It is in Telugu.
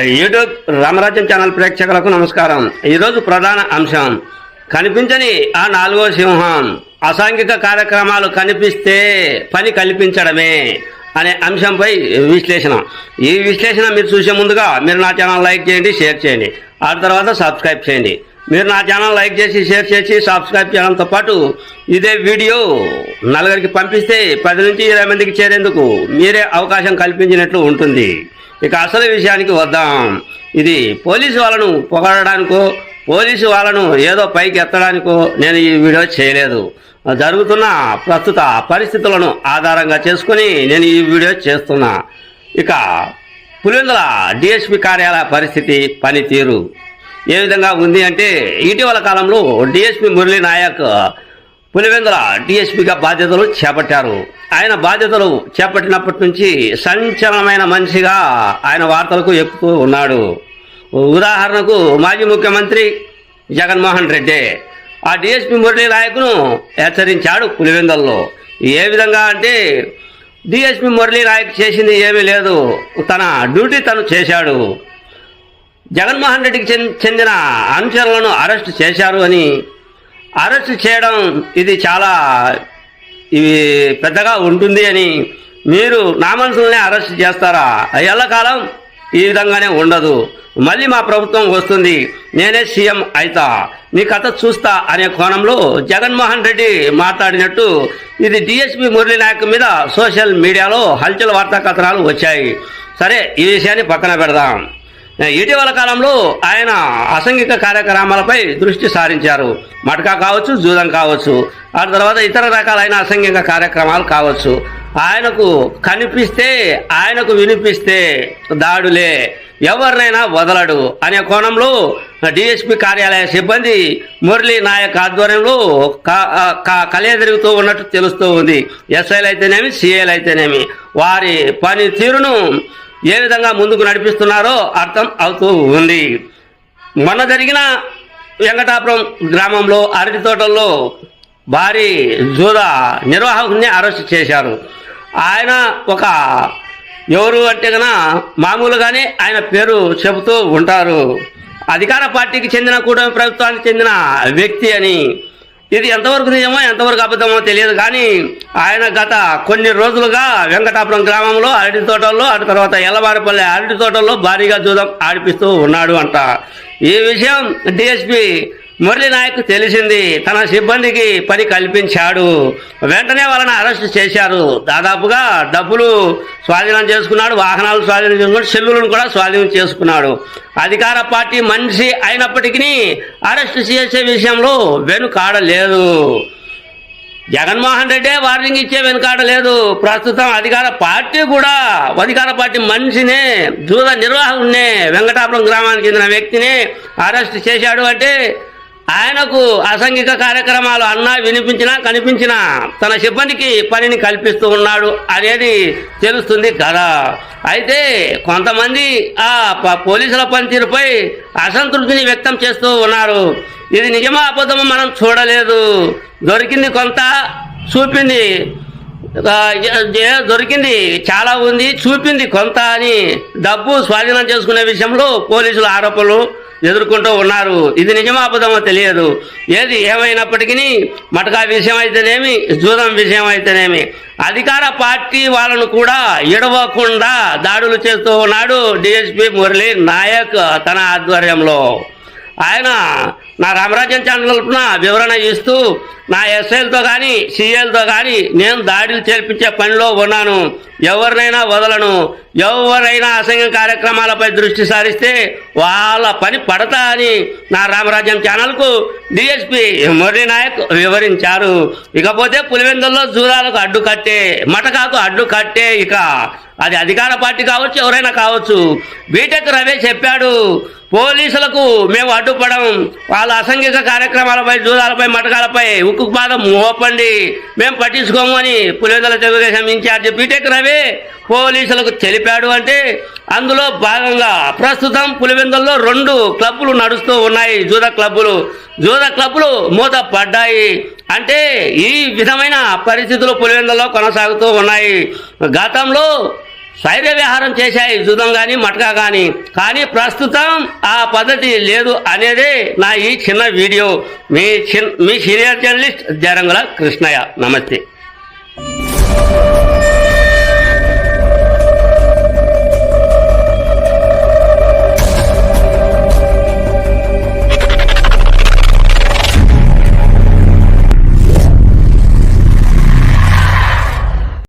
యూట్యూబ్ రామరాజ్యం ఛానల్ ప్రేక్షకులకు నమస్కారం. ఈరోజు ప్రధాన అంశం. కనిపించని ఆ నాలుగో సింహం. అసాంఘిక కార్యక్రమాలు కనిపిస్తే పని కల్పించడమే అనే అంశంపై విశ్లేషణ. ఈ విశ్లేషణ మీరు చూసే ముందుగా మీరు నా ఛానల్ లైక్ చేయండి షేర్ చేయండి. ఆ తర్వాత సబ్స్క్రైబ్ చేయండి. మీరు నా ఛానల్ లైక్ చేసి షేర్ చేసి సబ్స్క్రైబ్ చేయడంతో పాటు ఇదే వీడియో నలుగురికి పంపిస్తే పది నుంచి ఇరవై మందికి చేరేందుకు మీరే అవకాశం కల్పించినట్లు ఉంటుంది. ఇక అసలు విషయానికి వద్దాం. ఇది పోలీసు వాళ్ళను పొగడడానికో పోలీసు వాళ్ళను ఏదో పైకి ఎత్తడానికో నేను ఈ వీడియో చేయలేదు. జరుగుతున్న ప్రస్తుత పరిస్థితులను ఆధారంగా చేసుకుని నేను ఈ వీడియో చేస్తున్నా. ఇక పులివెందుల డిఎస్పి కార్యాలయ పరిస్థితి పనితీరు ఏ విధంగా ఉంది అంటే ఇటీవల కాలంలో డిఎస్పి మురళీ నాయక్ పులివెందుల డిఎస్పీగా బాధ్యతలు చేపట్టారు. ఆయన బాధ్యతలు చేపట్టినప్పటి నుంచి సంచలనమైన మనిషిగా ఆయన వార్తలకు ఎక్కుతూ ఉన్నాడు. ఉదాహరణకు మాజీ ముఖ్యమంత్రి జగన్మోహన్ రెడ్డి. ఆ డిఎస్పీ మురళీ నాయకును హెచ్చరించాడు పులివెందుల్లో. ఏ విధంగా అంటే డిఎస్పి మురళీ నాయక్ చేసింది ఏమీ లేదు. తన డ్యూటీ తను చేశాడు. జగన్మోహన్ రెడ్డికి చెందిన అనుచరులను అరెస్ట్ చేశారు అని అరెస్ట్ చేయడం ఇది చాలా ఇవి పెద్దగా ఉంటుంది అని మీరు నా మనుషుల్ని అరెస్ట్ చేస్తారా? ఎల్లకాలం ఈ విధంగానే ఉండదు. మళ్ళీ మా ప్రభుత్వం వస్తుంది. నేనే సీఎం అయితా. నీ కథ చూస్తా అనే కోణంలో జగన్మోహన్ రెడ్డి మాట్లాడినట్టు ఇది డిఎస్పి మురళీ నాయక్ మీద సోషల్ మీడియాలో హల్చల్ వార్తా కథనాలు వచ్చాయి. సరే ఈ విషయాన్ని పక్కన పెడదాం. ఇటీవల కాలంలో ఆయన అసంఘిక కార్యక్రమాలపై దృష్టి సారించారు. మటకా కావచ్చు జూదం కావచ్చు ఆ తర్వాత ఇతర రకాలైన అసంఘిక కార్యక్రమాలు కావచ్చు. ఆయనకు కనిపిస్తే ఆయనకు వినిపిస్తే దాడులే ఎవరినైనా వదలడు అనే కోణంలో డిఎస్పి కార్యాలయ సిబ్బంది మురళీ నాయక్ ఆధ్వర్యంలో క- క- కలియదిరుగుతూ ఉన్నట్టు తెలుస్తూ ఉంది. ఎస్ఐలు అయితేనేమి సిఐలు అయితేనేమి వారి పనితీరును ఏ విధంగా ముందుకు నడిపిస్తున్నారో అర్థం అవుతూ ఉంది. మొన్న జరిగిన వెంకటాపురం గ్రామంలో అరటి తోటల్లో భారీ జూద నిర్వాహకుని అరెస్ట్ చేశారు. ఆయన ఒక ఎవరు అంటే కన మామూలుగానే ఆయన పేరు చెబుతూ ఉంటారు. అధికార పార్టీకి చెందిన కూటమి ప్రభుత్వానికి చెందిన వ్యక్తి అని ఇది ఎంతవరకు నిజమో ఎంతవరకు అబద్ధమో తెలియదు. కానీ ఆయన గత కొన్ని రోజులుగా వెంకటాపురం గ్రామంలో అరటి తోటల్లో అటు తర్వాత ఎల్లవారిపల్లి అరటి తోటల్లో భారీగా జూదం ఆడిపిస్తూ ఉన్నాడు అంట. ఈ విషయం డిఎస్పి మురళి నాయక్ తెలిసింది తన సిబ్బందికి పని కల్పించాడు. వెంటనే వాళ్ళని అరెస్ట్ చేశారు. దాదాపుగా డబ్బులు స్వాధీనం చేసుకున్నాడు వాహనాలు స్వాధీనం చేసుకున్నాడు సెల్లులను కూడా స్వాధీనం చేసుకున్నాడు. అధికార పార్టీ మనిషి అయినప్పటికీ అరెస్ట్ చేసే విషయంలో వెనుకాడలేదు జగన్మోహన్ రెడ్డే వార్నింగ్ ఇచ్చే వెనుకాడ లేదు. ప్రస్తుతం అధికార పార్టీ కూడా అధికార పార్టీ మనిషినే దూర నిర్వాహకుడినే వెంకటాపురం గ్రామానికి చెందిన వ్యక్తిని అరెస్ట్ చేశాడు అంటే ఆయనకు అసంఘిక కార్యక్రమాలు అన్నా వినిపించినా కనిపించినా తన సిబ్బందికి పనిని కల్పిస్తూ ఉన్నాడు అనేది తెలుస్తుంది కదా. అయితే కొంతమంది ఆ ప- పోలీసుల పనితీరుపై అసంతృప్తిని వ్యక్తం చేస్తూ ఉన్నారు. ఇది నిజమా అబద్ధమో మనం చూడలేదు. దొరికింది కొంత చూపింది దొరికింది చాలా ఉంది చూపింది కొంత అని డబ్బు స్వాధీనం చేసుకునే విషయంలో పోలీసుల ఆరోపణలు ఎదుర్కొంటూ ఉన్నారు. ఇది నిజమా అబద్ధమో తెలియదు. ఏది ఏమైనప్పటికీ మటకా విషయం అయితేనేమి జూదం విషయం అయితేనేమి అధికార పార్టీ వాళ్ళను కూడా ఎడవకుండా దాడులు చేస్తూ ఉన్నాడు డిఎస్పి మురళీ నాయక్ తన ఆధ్వర్యంలో. ఆయన నా రామరాజ్యం ఛానల్పున వివరణ ఇస్తూ నా ఎస్ఐలతో కానీ సీఎల్తో కానీ నేను దాడులు చేర్పించే పనిలో ఉన్నాను. ఎవరినైనా వదలను. ఎవరైనా అసంఘ కార్యక్రమాలపై దృష్టి సారిస్తే వాళ్ళ పని పడతా అని నా రామరాజ్యం ఛానల్కు డిఎస్పి మురళీ నాయక్ వివరించారు. ఇకపోతే పులివెందుల్లో జూరాలకు అడ్డు కట్టే మటకాకు అడ్డు కట్టే ఇక. అది అధికార పార్టీ కావచ్చు ఎవరైనా కావచ్చు. బీటెక్ రవే చెప్పాడు పోలీసులకు మేము అడ్డుపడం. వాళ్ళ అసంఘిక కార్యక్రమాలపై జూదాలపై మటకాలపై ఉక్కు బాధ మోపండి. మేము పట్టించుకోము అని పులివెందుల తెలుగుదేశం ఇన్ఛార్జి బీటెక్ రవి పోలీసులకు తెలిపాడు అంటే అందులో భాగంగా ప్రస్తుతం పులివెందుల్లో రెండు క్లబ్బులు నడుస్తూ ఉన్నాయి జూద క్లబ్బులు. జూద క్లబ్బులు మూత పడ్డాయి అంటే ఈ విధమైన పరిస్థితులు పులివెందులో కొనసాగుతూ ఉన్నాయి. గతంలో శైర్య వ్యవహారం చేశాయి జూదం కానీ మటకా కానీ కానీ ప్రస్తుతం ఆ పద్ధతి లేదు అనేదే నా ఈ చిన్న వీడియో. మీ చిన్ మీ సీనియర్ జర్నలిస్ట్ జరంగుల కృష్ణయ్య. నమస్తే.